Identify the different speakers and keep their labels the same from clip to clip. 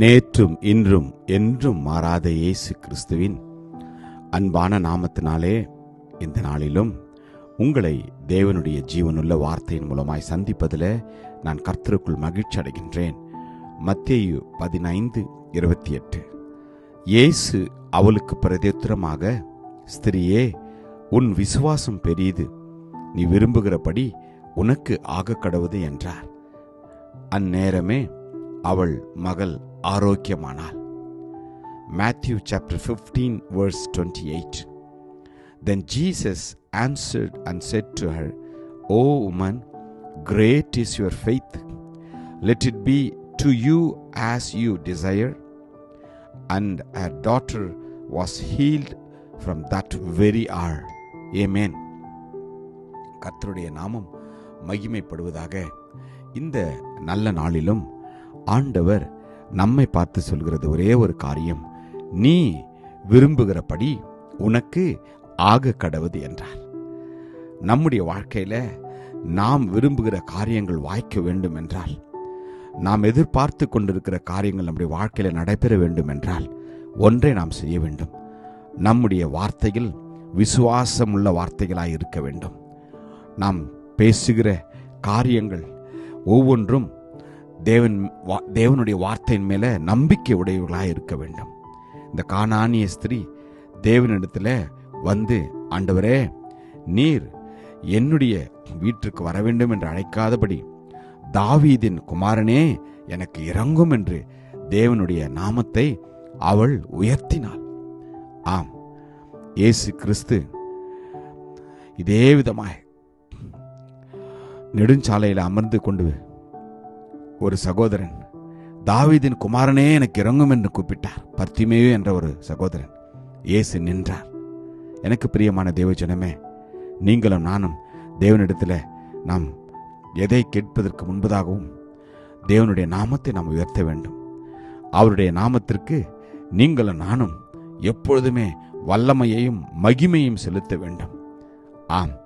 Speaker 1: நேற்றும் இன்றும் என்றும் மாறாத இயேசு கிறிஸ்துவின் அன்பான நாமத்தினாலே இந்த நாளிலும் உங்களை தேவனுடைய ஜீவனுள்ள வார்த்தையின் மூலமாய் சந்திப்பதில் நான் கர்த்தருக்குள் மகிழ்ச்சி அடைகின்றேன். மத்தேயு பதினைந்து இருபத்தி எட்டு. இயேசு அவளுக்கு பிரதேத்திரமாக ஸ்திரியே உன் விசுவாசம் பெரியது. நீ விரும்புகிறபடி உனக்கு ஆக கடவுது என்றார். அந்நேரமே அவள் மகள் ஆரோக்கியமானாள். Matthew chapter fifteen verse twenty eight then Jesus answered and said to her O woman great is your faith let it be to you as you desire and her daughter was healed from that very hour amen கர்த்தருடைய நாமம் மகிமைப்படுவதாக இந்த நல்ல நாளிலும் ஆண்டவர் நம்மை பார்த்து சொல்கிறது ஒரே ஒரு காரியம். நீ விரும்புகிறபடி உனக்கு ஆக கடவுது என்றார். நம்முடைய வாழ்க்கையில நாம் விரும்புகிற காரியங்கள் வாய்க்க வேண்டும் என்றால் நாம் எதிர்பார்த்து கொண்டிருக்கிற காரியங்கள் நம்முடைய வாழ்க்கையில் நடைபெற வேண்டும் என்றால் ஒன்றை நாம் செய்ய வேண்டும். நம்முடைய வார்த்தைகள் விசுவாசமுள்ள வார்த்தைகளாக இருக்க வேண்டும். நாம் பேசுகிற காரியங்கள் ஒவ்வொன்றும் தேவன் வா- தேவனுடைய வார்த்தையின் மேலே நம்பிக்கை உடையவர்களாக இருக்க வேண்டும். இந்த காணானிய ஸ்திரீ தேவனிடத்துல வந்து ஆண்டவரே நீர் என்னுடைய வீட்டிற்கு வர வேண்டும் என்று அழைக்காதபடி தாவீதின் குமாரனே எனக்கு இறங்கும் என்று தேவனுடைய நாமத்தை அவள் உயர்த்தினாள். ஆம். இயேசு கிறிஸ்து இதே விதமாய் நெடுஞ்சாலையில் அமர்ந்து கொண்டு ஒரு சகோதரன். தாவீதின் குமாரனே எனக்கு இறங்கும் என்று கூப்பிட்டார். பர்த்திமேயு என்ற ஒரு சகோதரன். இயேசு நின்றார். எனக்கு பிரியமான தேவஜனமே நீங்களும் நானும் தேவனிடத்தில் நாம் எதை கேட்பதற்கு முன்பதாகவும் தேவனுடைய நாமத்தை நாம் உயர்த்த வேண்டும். அவருடைய நாமத்திற்கு நீங்களும் நானும் எப்பொழுதுமே வல்லமையையும் மகிமையும் செலுத்த வேண்டும். ஆம்.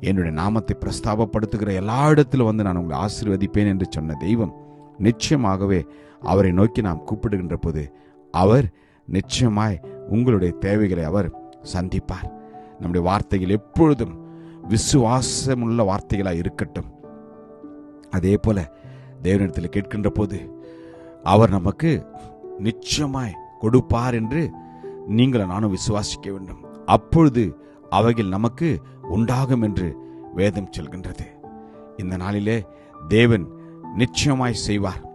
Speaker 1: என்னுடைய நாமத்தை பிரஸ்தாபப்படுத்துகிற எல்லா இடத்திலும் வந்து நான் உங்களை ஆசீர்வதிப்பேன் என்று சொன்ன தெய்வம் நிச்சயமாகவே அவரை நோக்கி நாம் கூப்பிடுகின்ற போது அவர் நிச்சயமாய் உங்களுடைய தேவைகளை அவர் சந்திப்பார். நம்முடைய வார்த்தைகள் எப்பொழுதும் விசுவாசமுள்ள வார்த்தைகளாக இருக்கட்டும். அதே போல தேவனிடத்தில் கேட்கின்ற போது அவர் நமக்கு நிச்சயமாய் கொடுப்பார் என்று நீங்கள் நானும் விசுவாசிக்க வேண்டும். அப்பொழுது அவைகள் நமக்கு உண்டாகும் என்று வேதம் சொல்கின்றது. இந்த நாளிலே தேவன் நிச்சயமாய் செய்வார்.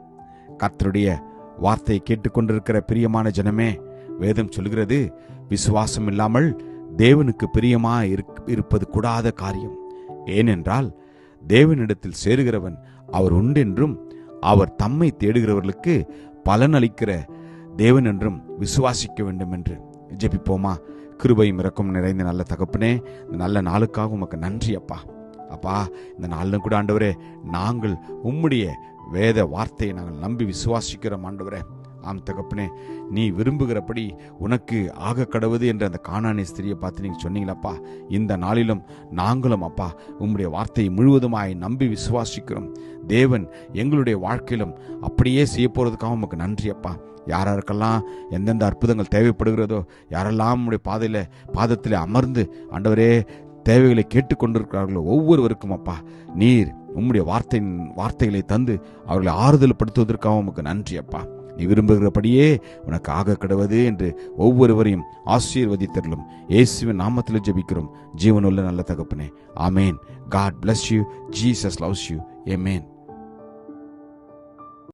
Speaker 1: கர்த்தருடைய வார்த்தையை கேட்டுக்கொண்டிருக்கிற பிரியமான ஜனமே வேதம் சொல்கிறது விசுவாசம் இல்லாமல் தேவனுக்கு பிரியமா இருக்- இருப்பது கூடாத காரியம். ஏனென்றால் தேவனிடத்தில் சேருகிறவன் அவர் உண்டென்றும் அவர் தம்மை தேடுகிறவர்களுக்கு பலனளிக்கிற தேவன் என்றும் விசுவாசிக்க வேண்டும் என்று ஜெபிப்போமா? கிருபையும் இறக்கும் நிறைந்த நல்ல தகப்பனே இந்த நல்ல நாளுக்காக உமக்கு நன்றி அப்பா. அப்பா இந்த நாளிலும் கூட ஆண்டவரே நாங்கள் உம்முடைய வேத வார்த்தையை நாங்கள் நம்பி விசுவாசிக்கிறோம் ஆண்டவரே. ஆம் தகப்பனே நீ விரும்புகிறபடி உனக்கு ஆக கடவுது என்ற அந்த காணானி ஸ்திரியை பார்த்து நீங்க சொன்னீங்களப்பா? இந்த நாளிலும் நாங்களும் அப்பா உம்முடைய வார்த்தையை முழுவதுமாய் நம்பி விசுவாசிக்கிறோம். தேவன் எங்களுடைய வாழ்க்கையிலும் அப்படியே செய்ய போறதுக்காக உமக்கு நன்றி அப்பா. யாராருக்கெல்லாம் எந்தெந்த அற்புதங்கள் தேவைப்படுகிறதோ யாரெல்லாம் உம்முடைய பாதையில பாதத்தில் அமர்ந்து ஆண்டவரே தேவைகளை கேட்டுக்கொண்டிருக்கிறார்களோ ஒவ்வொருவருக்கும் அப்பா நீர் உம்முடைய வார்த்தையின் வார்த்தைகளை தந்து அவர்களை ஆறுதல் படுத்துவதற்காக உமக்கு நன்றி அப்பா. நீ விரும்புகிறபடியே உனக்கு ஆக கிடவது என்று ஒவ்வொருவரையும் ஆசீர்வதித்தருளும். இயேசுவின் நாமத்தில் ஜெபிக்கிறோம். ஜீவனுள்ள நல்ல தகப்பனே. ஆமேன். God bless you Jesus loves you amen.